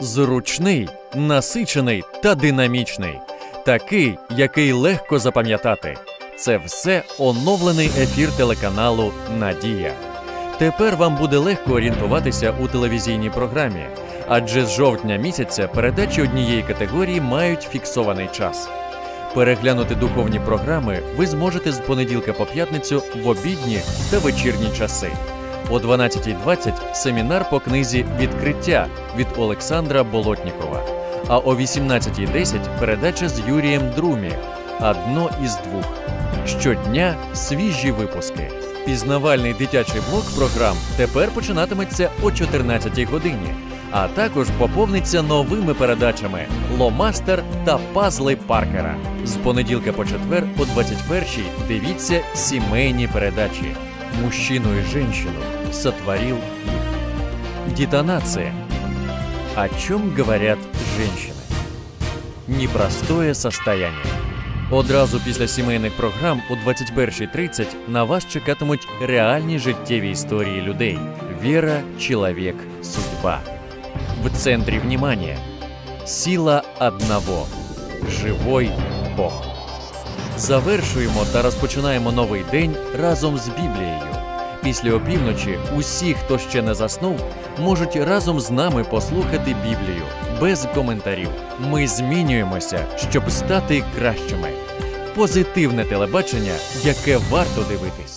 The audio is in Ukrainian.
Зручний, насичений та динамічний. Такий, який легко запам'ятати. Це все оновлений ефір телеканалу Надія. Тепер вам буде легко орієнтуватися у телевізійній програмі, адже з жовтня місяця передачі однієї категорії мають фіксований час. Переглянути духовні програми ви зможете з понеділка по п'ятницю в обідні та вечірні часи. О 12.20 семінар по книзі Відкриття від Олександра Болотнікова. А о 18.10 передача з Юрієм Друмі Одно із двох. Щодня свіжі випуски. Пізнавальний дитячий блок програм тепер починатиметься о 14 годині, а також поповниться новими передачами Ломастер та Пазли Паркера. З понеділка по четвер о 21-й дивіться сімейні передачі Мужчину и женщину сотворил их. Детонация. О чем говорят женщины? Непростое состояние. Одразу після сімейних програм о 21.30 на вас чекатимуть реальні життєві історії людей: віра, чоловік, судьба. В центрі внимания сила одного живой Бог. Завершуємо та розпочинаємо новий день разом з Біблією. Після опівночі усі, хто ще не заснув, можуть разом з нами послухати Біблію без коментарів. Ми змінюємося, щоб стати кращими. Позитивне телебачення, яке варто дивитись.